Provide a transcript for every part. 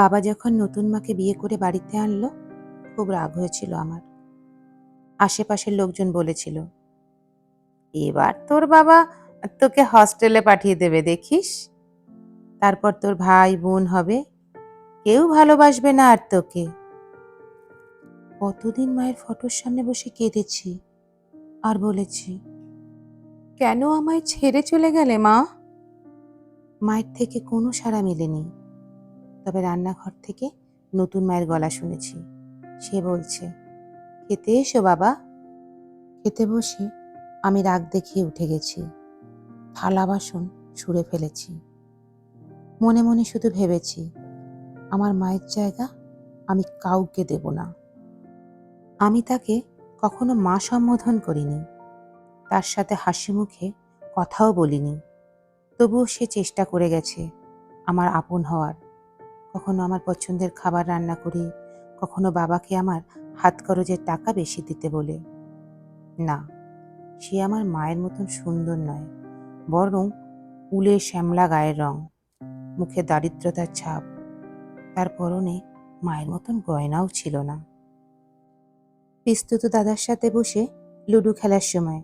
বাবা যখন নতুন মাকে বিয়ে করে বাড়িতে আনলো, খুব রাগ হয়েছিল আমার। আশেপাশের লোকজন বলেছিল, এবার তোর বাবা তোকে হস্টেলে পাঠিয়ে দেবে, দেখিস? তারপর তোর ভাই বোন হবে, কেউ ভালোবাসবে না আর তোকে। কতদিন মায়ের ফটোর সামনে বসে কেঁদেছি আর বলেছি, কেন আমায় ছেড়ে চলে গেলে মা? মায়ের থেকে কোনো সাড়া মেলেনি। তবে রান্নাঘর থেকে নতুন মায়ের গলা শুনেছি। সে বলছে, খেতে এসো বাবা। খেতে বসে আমি রাগ দেখিয়ে উঠে গেছি। থালা বাসন ছুঁড়ে ফেলেছি। মনে মনে শুধু ভেবেছি, আমার মায়ের জায়গা আমি কাউকে দেব না। আমি তাকে কখনো মা সম্বোধন করিনি। তার সাথে হাসি মুখে কথাও বলিনি। তবুও সে চেষ্টা করে গেছে আমার আপন হওয়ার। কখনো আমার পছন্দের খাবার রান্না করি, কখনো বাবাকে আমার হাত খরচের টাকা বেশি দিতে বলে। না, সে আমার মায়ের মতন সুন্দর নয়, বরং উলে শ্যামলা গায়ের রং, মুখে দারিদ্রতার ছাপ, তার পরনে মায়ের মতন গয়নাও ছিল না। পিস্তুত দাদার সাথে বসে লুডো খেলার সময়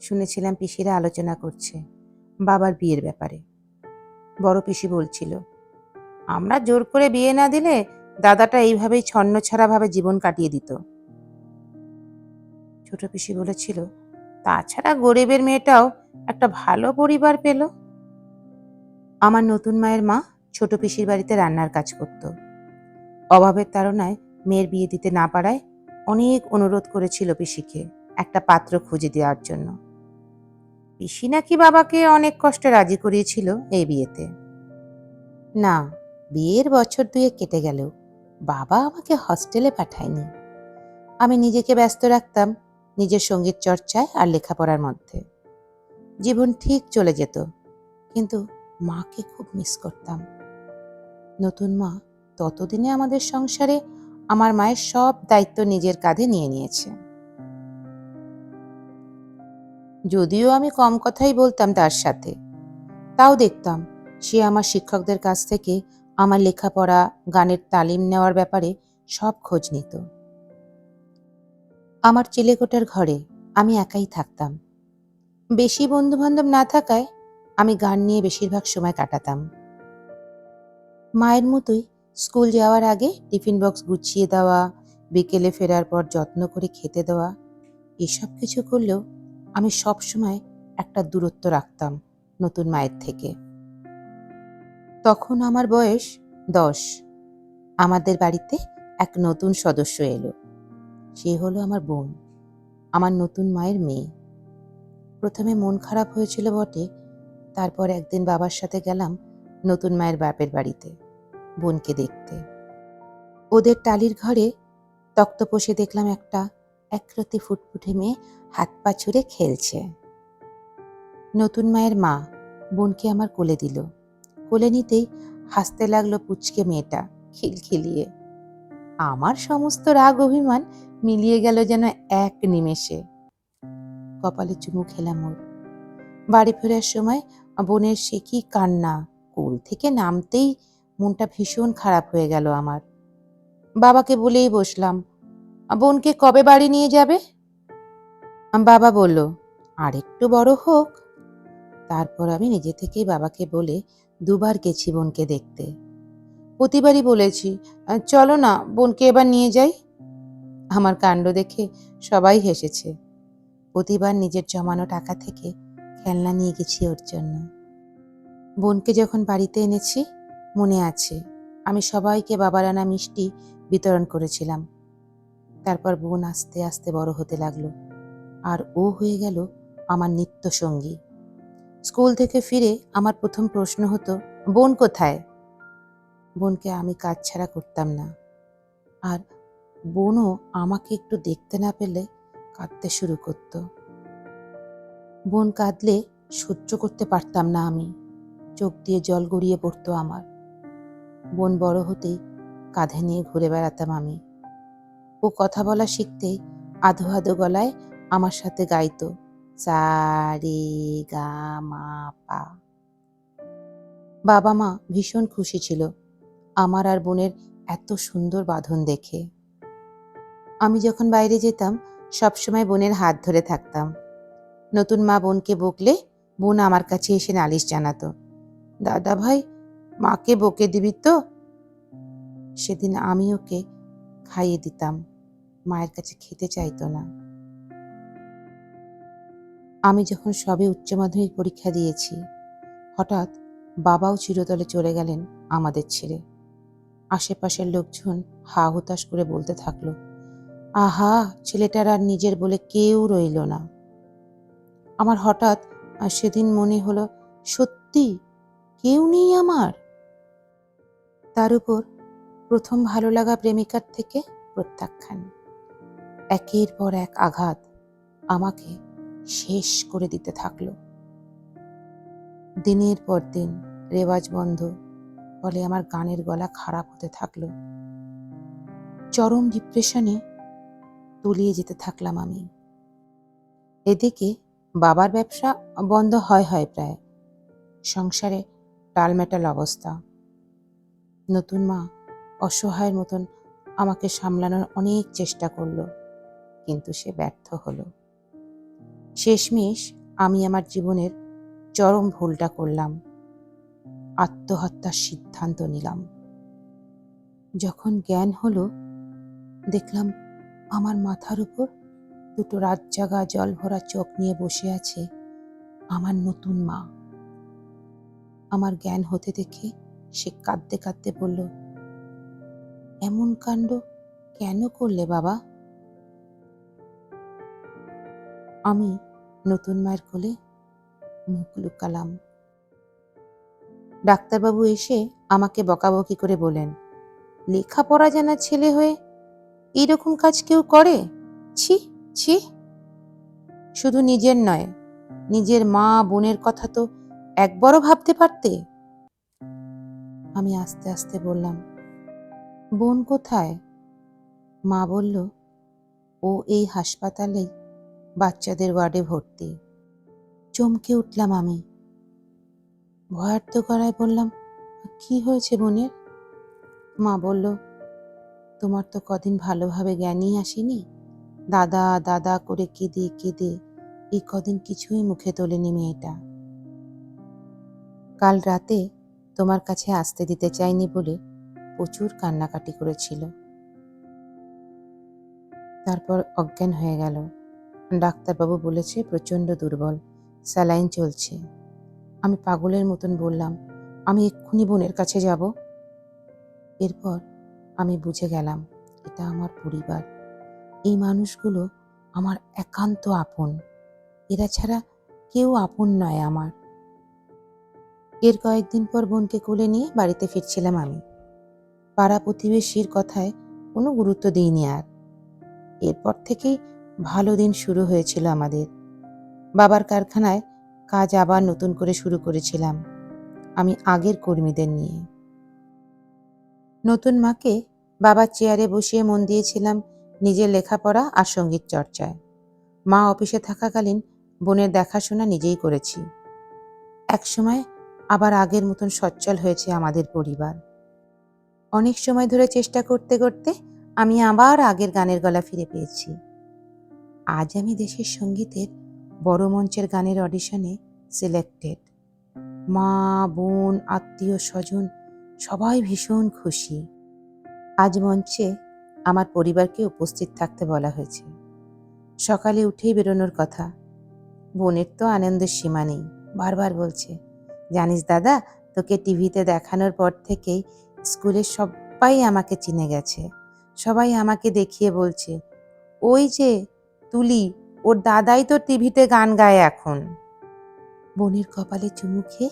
শুনেছিলাম পিসিরা আলোচনা করছে, বাবার বিয়ের ব্যাপারে। বড় পিসি বলছিল আমরা জোর করে বিয়ে না দিলে দাদাটা এইভাবেই ছন্ন ভাবে জীবন কাটিয়ে দিত। ছোট পিসি বলেছিল, তাছাড়া গরিবের মেয়েটাও একটা ভালো পরিবার পেল। আমার নতুন মায়ের মা ছোট পিসির বাড়িতে রান্নার কাজ করত। অভাবের তাড়নায় মেয়ের বিয়ে দিতে না পারায় অনেক অনুরোধ করেছিল পিসিকে একটা পাত্র খুঁজে দেওয়ার জন্য। পিসি নাকি বাবাকে অনেক কষ্টে রাজি করিয়েছিল এই বিয়েতে। না বিয়ের বছর দুয়ে কেটে গেল বাবা আমাকে হস্টেলে পাঠায়নি। আমি নিজেকে ব্যস্ত রাখতাম নিজের সংগীত চর্চায় আর লেখাপড়ার মধ্যে। জীবন ঠিক চলে যেত, কিন্তু মাকে খুব মিস করতাম। নতুন মা ততদিনে আমাদের সংসারে আমার মায়ের সব দায়িত্ব নিজের কাঁধে নিয়ে নিয়েছে। যদিও আমি কম কথাই বলতাম তার সাথে, তাও দেখতাম সে আমার শিক্ষকদের কাছ থেকে আমার লেখাপড়া, গানের তালিম নেওয়ার ব্যাপারে সব খোঁজ নিত। আমার চিলেকোটার ঘরে আমি একাই থাকতাম। বেশি বন্ধুবান্ধব না থাকায় আমি গান নিয়ে বেশিরভাগ সময় কাটাতাম। মায়ের মতোই স্কুল যাওয়ার আগে টিফিন বক্স গুছিয়ে দেওয়া, বিকেলে ফেরার পর যত্ন করে খেতে দেওয়া, এসব কিছু করলেও আমি সব সময় একটা দূরত্ব রাখতাম নতুন মায়ের থেকে। তখন আমার বয়স দশ। আমাদের বাড়িতে এক নতুন সদস্য এলো। সে হলো আমার বোন, আমার নতুন মায়ের মেয়ে। প্রথমে মন খারাপ হয়েছিল বটে, তারপর একদিন বাবার সাথে গেলাম নতুন মায়ের বাপের বাড়িতে, বোনকে দেখতে। ওদের টালির ঘরে তক্ত তক্তপোষে দেখলাম একটা একরতি ফুটফুটে মেয়ে হাত পা ছুঁড়ে খেলছে। নতুন মায়ের মা বোনকে আমার কোলে দিল। কোলে নিতেই হাসতে লাগল পুচকে মেয়েটা খিলখিলিয়ে। আমার সমস্ত রাগ অভিমান মিলিয়ে গেল যেন এক নিমেষে। কপালে চুমু খেলাম ওর। বাড়ি ফেরার সময় বোনের সে কি কান্না কুল থেকে নামতেই মনটা ভীষণ খারাপ হয়ে গেল আমার। বাবাকে বলেই বসলাম, বোনকে কবে বাড়ি নিয়ে যাবে? বাবা বলল আর একটু বড় হোক। তারপর আমি নিজে থেকেই বাবাকে বলে দুবার গেছি বোনকে দেখতে। প্রতিবারই বলেছি চলো না, বোনকে এবার নিয়ে যাই। আমার কাণ্ড দেখে সবাই হেসেছে। প্রতিবার নিজের জমানো টাকা থেকে খেলনা নিয়ে গেছি ওর জন্য। বোনকে যখন বাড়িতে এনেছি, মনে আছে, আমি সবাইকে বাবার আনা মিষ্টি বিতরণ করেছিলাম। তারপর বোন আস্তে আস্তে বড় হতে লাগল। আর ও হয়ে গেল আমার নিত্য সঙ্গী স্কুল থেকে ফিরে আমার প্রথম প্রশ্ন হতো, বোন কোথায়? বোনকে আমি কাজ ছাড়া করতাম না। আর বোনও আমাকে একটু দেখতে না পেলে কাঁদতে শুরু করত। বোন কাঁদলে সহ্য করতে পারতাম না আমি। চোখ দিয়ে জল গড়িয়ে পড়তো আমার। বোন বড় হতেই কাঁধে নিয়ে ঘুরে বেড়াতাম আমি। ও কথা বলা শিখতেই আধো আধো গলায় আমার সাথে গাইতো। সা রে গা মা পা বাবা মা ভীষণ খুশি ছিল। আমার আর বোনের এত সুন্দর বাঁধন দেখে। আমি যখন বাইরে যেতাম, সবসময় বোনের হাত ধরে থাকতাম। নতুন মা বোনকে বকলে বোন আমার কাছে এসে নালিশ জানাতো, দাদা ভাই, মাকে বকে দিবি তো? সেদিন আমি ওকে খাইয়ে দিতাম, মায়ের কাছে খেতে চাইতো না। আমি যখন সবে উচ্চ মাধ্যমিক পরীক্ষা দিয়েছি, হঠাৎ বাবাও চিরতলে চলে গেলেন আমাদের ছেড়ে। আশেপাশের লোকজন হা হুতাশ করে বলতে থাকল, আহা, ছেলেটার আর নিজের বলে কেউ রইল না। আমার হঠাৎ সেদিন মনে হলো, সত্যি? কেউ নেই আমার? তার উপর প্রথম ভালো লাগা প্রেমিকার থেকে প্রত্যাখ্যান। একের পর এক আঘাত আমাকে শেষ করে দিতে থাকল। দিনের পর দিন রেওয়াজ বন্ধ ফলে আমার গানের গলা খারাপ হতে থাকল। চরম ডিপ্রেশনে তলিয়ে যেতে থাকলাম আমি। এদিকে বাবার ব্যবসা বন্ধ হয় হয় প্রায়। সংসারে টালমেটাল অবস্থা। নতুন মা অসহায়ের মতন আমাকে সামলানোর অনেক চেষ্টা করল, কিন্তু সে ব্যর্থ হলো। শেষমেশ আমি আমার জীবনের চরম ভুলটা করলাম। আত্মহত্যার সিদ্ধান্ত নিলাম। যখন জ্ঞান হলো, দেখলাম আমার মাথার উপর দুটো রাত জাগা জল ভরা চোখ নিয়ে বসে আছে আমার নতুন মা। আমার জ্ঞান হতে দেখে সে কাঁদতে কাঁদতে বলল, এমন কাণ্ড কেন করলে বাবা? আমি নতুন মায়ের কোলে মুখ লুকালাম। ডাক্তারবাবু এসে আমাকে বকাবকি করে বলেন, লেখাপড়া জানা ছেলে হয়ে এইরকম কাজ কেউ করে? ছি ছি। শুধু নিজের নয়, নিজের মা, বোনের কথা তো একবারও ভাবতে পারতে? আমি আস্তে আস্তে বললাম, বোন কোথায়? মা বলল, ও এই হাসপাতালেই। বাচ্চাদের ওয়ার্ডে ভর্তি। চমকে উঠলাম আমি। ভয়ার্থ করায় বললাম, কি হয়েছে বোনের? মা বলল, তোমার তো কদিন ভালোভাবে জ্ঞানই আসেনি। দাদা দাদা করে কেঁদে কেঁদে এই কদিন কিছুই মুখে তোলেনি মেয়েটা। কাল রাতে তোমার কাছে আসতে দিতে চাইনি বলে প্রচুর কান্নাকাটি করেছিল। তারপর অজ্ঞান হয়ে গেল। ডাক্তারবাবু বলেছে প্রচণ্ড দুর্বল। স্যালাইন চলছে। আমি পাগলের মতন বললাম, আমি এক্ষুনি বোনের কাছে যাব? এরপর আমি বুঝে গেলাম, এটা আমার পরিবার। এই মানুষগুলো আমার একান্ত আপন। এরা ছাড়া কেউ আপন নয় আমার। এর কয়েকদিন পর বোনকে কোলে নিয়ে বাড়িতে ফিরছিলাম আমি। পাড়া প্রতিবেশীর কথায় কোনো গুরুত্ব দিইনি আর। এরপর থেকেই ভালো দিন শুরু হয়েছিল আমাদের। বাবার কারখানায় কাজ আবার নতুন করে শুরু করেছিলাম, আমি আগের কর্মীদের নিয়ে। নতুন মাকে বাবার চেয়ারে বসিয়ে মন দিয়েছিলাম নিজের লেখাপড়া আর সংগীত চর্চায়। মা অফিসে থাকাকালীন বোনের দেখাশোনা নিজেই করেছি। একসময় আবার আগের মতন সচ্ছল হয়েছে আমাদের পরিবার। অনেক সময় ধরে চেষ্টা করতে করতে আমি আবার আগের গানের গলা ফিরে পেয়েছি। আজ আমি দেশের সঙ্গীতের বড় মঞ্চের গানের অডিশনে সিলেক্টেড মা, বোন, আত্মীয়, স্বজন, সবাই ভীষণ খুশি। আজ মঞ্চে আমার পরিবারকে উপস্থিত থাকতে বলা হয়েছে। সকালে উঠেই বেরোনোর কথা। বোনের তো আনন্দের সীমা নেই, বারবার বলছে, জানিস দাদা, তোকে টিভিতে দেখানোর পর থেকেই স্কুলের সবাই আমাকে চিনে গেছে। সবাই আমাকে দেখিয়ে বলছে, ওই যে তুলি, ওর দাদাই তো টিভিতে গান গায় এখন। বোনের কপালে চুমু খেয়ে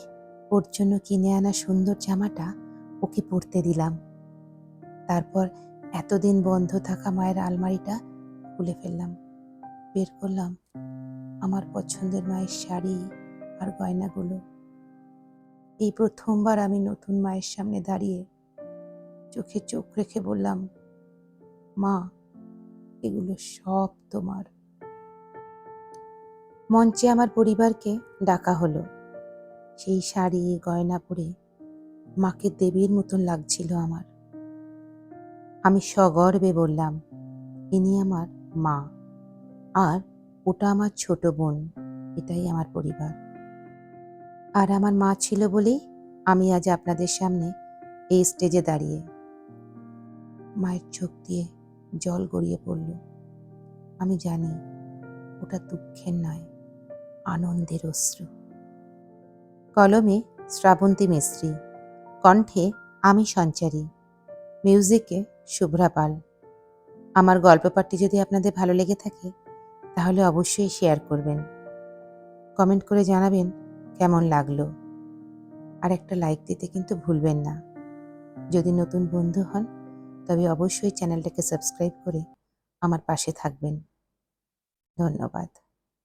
ওর জন্য কিনে আনা সুন্দর জামাটা ওকে পরতে দিলাম। তারপর এতদিন বন্ধ থাকা মায়ের আলমারিটা খুলে ফেললাম। বের করলাম আমার পছন্দের মায়ের শাড়ি আর গয়নাগুলো। এই প্রথমবার আমি নতুন মায়ের সামনে দাঁড়িয়ে চোখে চোখ রেখে বললাম, মা এগুলো সব তোমার। মঞ্চে আমার পরিবারকে ডাকা হলো। সেই শাড়ি, গয়না পরে মাকে দেবীর মতন লাগছিল আমার। আমি সগর্বে বললাম ইনি আমার মা, আর ওটা আমার ছোট বোন, এটাই আমার পরিবার। আর আমার মা ছিল বলেই আমি আজ আপনাদের সামনে এই স্টেজে দাঁড়িয়ে। মায়ের চোখ দিয়ে জল গড়িয়ে পড়ল। আমি জানি, ওটা দুঃখের নয়, আনন্দের অশ্রু। কলমে শ্রাবন্তী মিস্ত্রি, কণ্ঠে আমি সঞ্চারী, মিউজিকে শুভ্রা পাল। আমার গল্প পাঠটি যদি আপনাদের ভালো লেগে থাকে, তাহলে অবশ্যই শেয়ার করবেন। কমেন্ট করে জানাবেন কেমন লাগল। আর একটা লাইক দিতে কিন্তু ভুলবেন না। যদি নতুন বন্ধু হন তবে অবশ্যই চ্যানেলটাকে সাবস্ক্রাইব করে আমার পাশে থাকবেন। ধন্যবাদ।